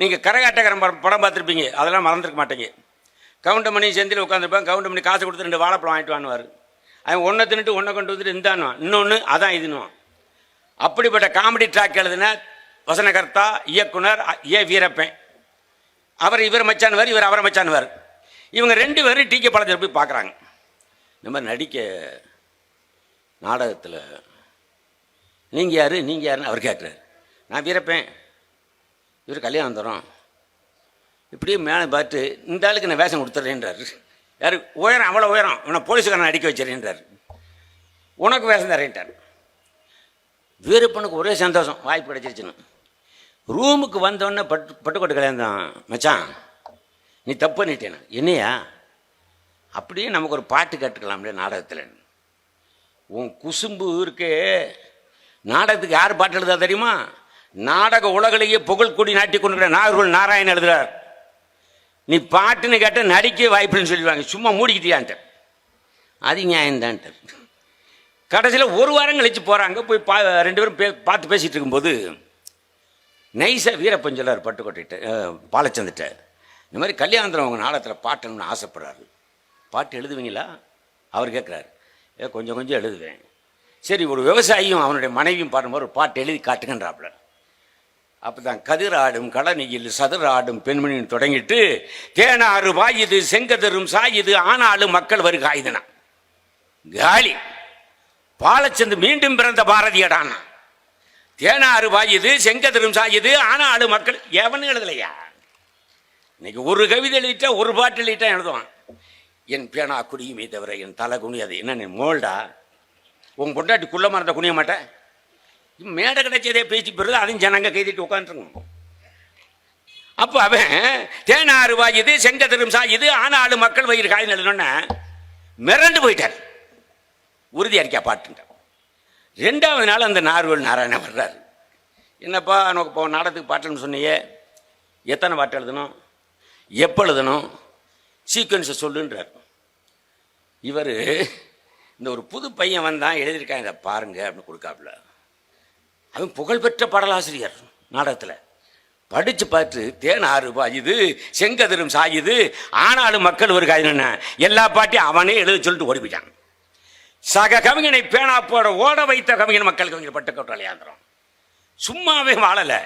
நீங்கள் கரகாட்டக்காரன் படம் படம் பார்த்துருப்பீங்க. அதெல்லாம் மறந்துருக்க மாட்டீங்க. கவுண்டமணி செந்தில் உட்காந்துருப்பான் கவுண்டமணி காசு கொடுத்து ரெண்டு வாழைப்பழம் வாங்கிட்டு வாங்குவார் அவன் ஒன்றை தின்னுட்டு ஒன்றை கொண்டு வந்துட்டு இந்தானுவான் இன்னொன்று அதான் இதுன்னுவான். அப்படிப்பட்ட காமெடி ட்ராக் எழுதின வசனகர்த்தா இயக்குனர் அ- ஏ வீரப்பன். அவர் இவர் மச்சானுவார் இவர் அவரை மச்சானுவார் இவங்க ரெண்டு பேரும் டி கே போய் பார்க்குறாங்க. இந்த மாதிரி நடிக்க நாடகத்தில் நீங்கள் யார் நீங்கள் யாருன்னு அவர் கேட்குறாரு நான் வீரப்பேன். இவர் கல்யாணம் தரோம். இப்படியே மேலே பார்த்து இந்த ஆளுக்கு நான் வேஷம் கொடுத்துட்றேன்றாரு யார் உயரம் அவ்வளோ உயரம் உன்னை போலீஸுக்காரன் அடிக்க வச்சுறேன்றார் உனக்கு வேஷம் தரேன்ட்டார். வீரப்பனுக்கு ஒரே சந்தோஷம் வாய்ப்பு கிடச்சிருச்சுன்னு. ரூமுக்கு வந்தோடனே பட்டு பட்டுக்கோட்டை கல்யாணம் தான் மச்சான். நீ தப்பு பண்ணிட்டேன் என்னையா? அப்படியே நமக்கு ஒரு பாட்டு கேட்டுக்கலாம்ல நாடகத்தில். உன் குசும்பு இருக்கே நாடகத்துக்கு யார் பாட்டு எழுதா தெரியுமா? நாடக உலகிலேயே புகழ் கூடி நாட்டி கொண்டு நாகர்கள் நாராயணன் எழுதுறார். நீ பாட்டுன்னு கேட்ட நடிக்க வாய்ப்புன்னு சொல்லிடுவாங்க. சும்மா மூடிக்கிட்டியான்ட்டு அது நியாயம்தான்ட்டு. கடைசியில் ஒரு வாரம் கழிச்சு போகிறாங்க போய் பா ரெண்டு பேரும் பே பார்த்து பேசிகிட்டு இருக்கும்போது நைஸாக வீரப்பன் சொல்லார் பட்டுக்கோட்டைகிட்ட பாலச்சந்திட்ட இந்த மாதிரி கல்யாணத்தில் அவங்க நாடகத்தில் பாட்டணும்னு ஆசைப்படுறாரு. பாட்டு எழுதுவீங்களா? அவர் கேட்குறாரு ஏ கொஞ்சம் கொஞ்சம் எழுதுவேன். சரி ஒரு விவசாயியும் அவனுடைய மனைவியும் பாடும்போது ஒரு பாட்டு எழுதி காட்டுங்கன்றாப்புல. அப்போ தான் கதிராடும் கடனியில் சதுராடும் பெண்மணின்னு தொடங்கிட்டு தேனாறு வாயுது செங்கதரும் சாயுது ஆனாலும் மக்கள் வரு காயுதுனா காலி. பாலச்சந்து மீண்டும் பிறந்த பாரதியடானா? தேனாறு வாயுது செங்கதிரும் சாயுது ஆனாலும் மக்கள் எவனும் எழுதலையா? இன்னைக்கு ஒரு கவிதை எழுதிட்டா ஒரு பாட்டு எழுதிட்டா எழுதுவான். என் பேனா குடியுமே தவிர என் தலை குனியாது. என்ன நீ மோல்டா உன் பொண்டாட்டி குள்ள மறந்த குனிய மாட்டேன் மேடை கிடைச்சதே பேசி பெறுது அதையும் ஜனங்க கைதிட்டு உட்காந்துருங்க அப்போ அவன் தேனாறு வாயுது செங்கதிரும் சாயுது ஆனாலும் மக்கள் வயிறு காய் எழுதணுன்னா மிரண்டு போயிட்டார். உறுதி அறிக்கை பாட்டுட்டார் ரெண்டாவது நாள் அந்த நார்வல் நாராயணன் வர்றாரு. என்னப்பா நமக்கு இப்போ நாடகத்துக்கு பாட்டுன்னு சொன்னியே. எத்தனை பாட்டு எழுதணும்? எப்போ எழுதணும்? சீக்வன்ஸை சொல்லுன்றார். இவர் இந்த ஒரு புது பையன் வந்தான் எழுதியிருக்கான் இதை பாருங்க அப்படின்னு கொடுக்காப்புல. அவன் புகழ்பெற்ற பாடலாசிரியர் நாடகத்தில். படித்து பார்த்து தேன் ஆறு பாயுது செங்கதிரும் சாயுது ஆனாலும் மக்கள் ஒரு காயின எல்லா பாட்டையும் அவனே எழுத சொல்லிட்டு ஓடி போயிட்டான் சக கவிஞனை பேனா போட ஓட வைத்த கவிஞன் மக்கள் கவிஞர் பட்டு சும்மாவே வாழலை.